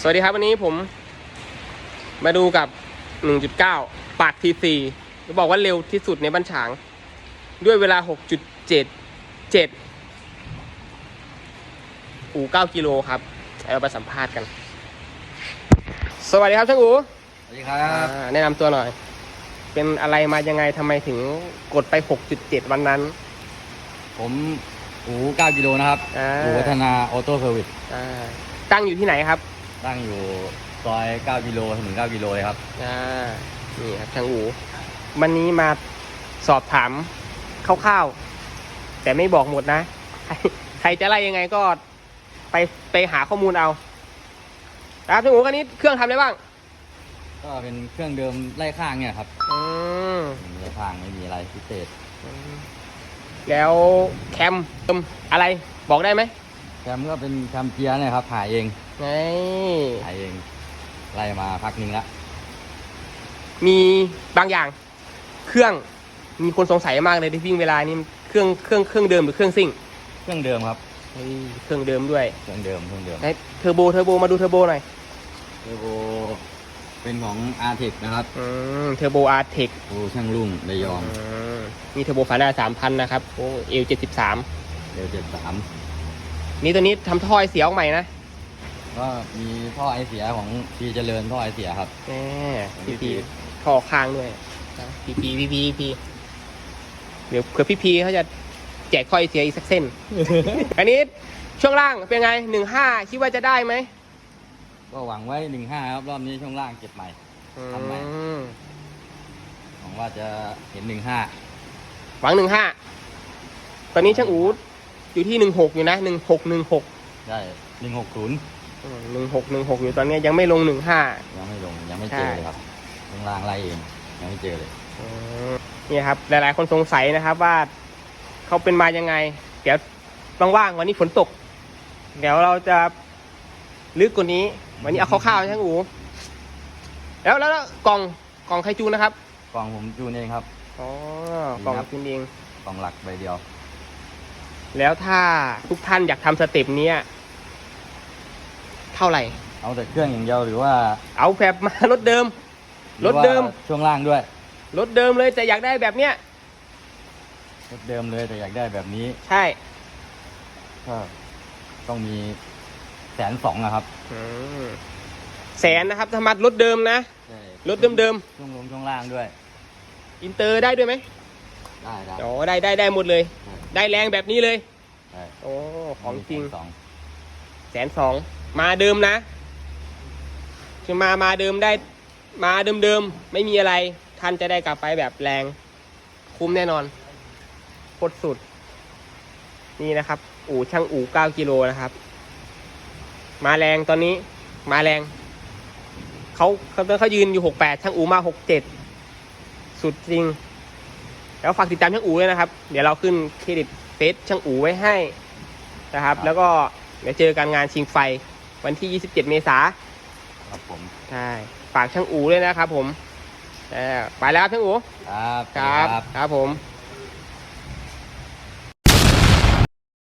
สวัสดีครับวันนี้ผมมาดูกับ 1.9 ปากทีซีบอกว่าเร็วที่สุดในบ้านฉาง ด้วยเวลา 6.77 อู่9กิโลครับเอาไปสัมภาษณ์กัน สวัสดีครับช่างอูสวัสดีครับอ่าแนะนำตัวหน่อย เป็นอะไรมายังไงทำไมถึงกดไป 6.7 วันนั้น ผมอู9กิโลนะครับอ่าอูวัฒนาออโต้เซอร์วิสอ่า ตั้งอยู่ที่ไหนครับ ตั้งอยู่ซอย 9 กิโลถนน9กิโลเลยครับ อ่า นี่ครับช่างอูวันนี้มาสอบถามคร่าวๆแต่ไม่บอกหมดนะ ใครใครจะไล่ยังไงก็ไปไปหาข้อมูลเอาครับช่างอูคันนี้เครื่องทำอะไรบ้าง ก็เป็นเครื่องเดิมไล่ข้างเนี่ยครับอืมไล่ข้างไม่มีอะไรพิเศษ แล้วแคมเติมอะไรบอกได้ไหม แคมก็เป็นแคมเกียร์เนี่ยครับหาเองไงหาเองไล่มาพักหนึงละมีบางอย่าง เครื่องมีคนสงสัยมากเลยที่วิ่งเวลานี้เครื่องเครื่องเครื่องเดิมหรือเครื่องซิ่ง เครื่องเดิมครับเฮ้ยเครื่องเดิมด้วยเครื่องเดิมเครื่องเดิมไหนเทอร์โบเทอร์โบมาดูเทอร์โบหน่อยเทอร์โบเป็นของ a r t e c นะครับอืมเทอร์โบอาร์เทคโอ้ช่างรุ่งระยองมีเทอร์โบฝาหน้าสามพันนะครับโอ้เอลเจ็ดสิบสามเดี๋ยวเจ็ดสาม นี่ตัวนี้ทำท่อไอเสียออกใหม่นะก็มีท่อไอเสียของพีเจริญท่อไอเสียครับ แหมพีพีท่อค้างด้วยพีพีพีพีพีเดี๋ยวเผื่อพี่พีเขาจะแจกท่อไอเสียอีกสักเส้น อันนี้ช่วงล่างเป็นไงหนึ่งห้าคิดว่าจะได้ไหมก็หวังไว้หนึ่งห้าครับรอบนี้ช่วงล่างเก็บใหม่ทำไมอืมหวังว่าจะเห็นหนึ่งห้าหวังหนึ่งห้าตอนนี้ช่างอู อยู่ที่หนึ่งหกอยู่นะหนึ่งหกหนึ่งหกได้หนึ่งหกศูนย์หนึ่งหกหนึ่งหกอยู่ตอนนี้ยังไม่ลงหนึ่งห้ายังไม่ลงยังไม่เจอใช่เลยครับช่วงล่างไล่เองยังไม่เจอเลยนี่ครับ หลายๆ คนสงสัยนะครับว่าเขาเป็นมายังไง เดี๋ยวว่างๆวันนี้ฝนตก เดี๋ยวเราจะลึกกว่านี้ วันนี้เอาคร่าวๆช่างอูแล้วแล้วแล้วกล่องกล่องไคจูนะครับ กล่องผมจูนเองครับอ๋อกล่องครับคุณเองกล่องหลักใบเดียว แล้วถ้าทุกท่านอยากทำสเต็ปเนี้ยเท่าไหร่ เอาแต่เครื่องอย่างเดียวหรือว่าเอาแบบมารถเดิมหอรถเดิมว่าช่วงล่างด้วยรถเดิมเลยแต่อยากได้แบบเนี้ยรถเดิมเลยแต่อยากได้แบบนี้ใช่ก็ต้องมีแสนสองนะครับอืมแสนนะครับถ้ามัดรถเดิมนะใช่รถเดิม ช่วงลงช่วงล่างด้วยๆอินเตอร์ได้ด้วยไหมได้ได้อ๋อได้ได้ได้หมดเลย ได้ แรงแบบนี้เลยได้โอ้ของจริงสองแสนสองมาเดิมนะคือมามาเดิมได้ มาเดิมเดิมๆไม่มีอะไรท่านจะได้กลับไปแบบแรง คุ้มแน่นอนโคตรสุด นี่นะครับ อู่ช่างอู่เก้ากิโลนะครับ มาแรงตอนนี้ มาแรงเขาเขาเขายืนอยู่หกแปดช่างอู่มาหกเจ็ดสุดจริง แล้วฝากติดตามช่างอู่ด้วยนะครับ เดี๋ยวเราขึ้นเครดิตเฟซช่างอู่ไว้ให้นะครับ แล้วก็เดี๋ยวเจอกันงานชิงไฟวันที่ 27 เมษาครับผมใช่ฝากช่างอู่ด้วยนะครับผมเออไปแล้วครับช่างอู่ครับครับครับครับผม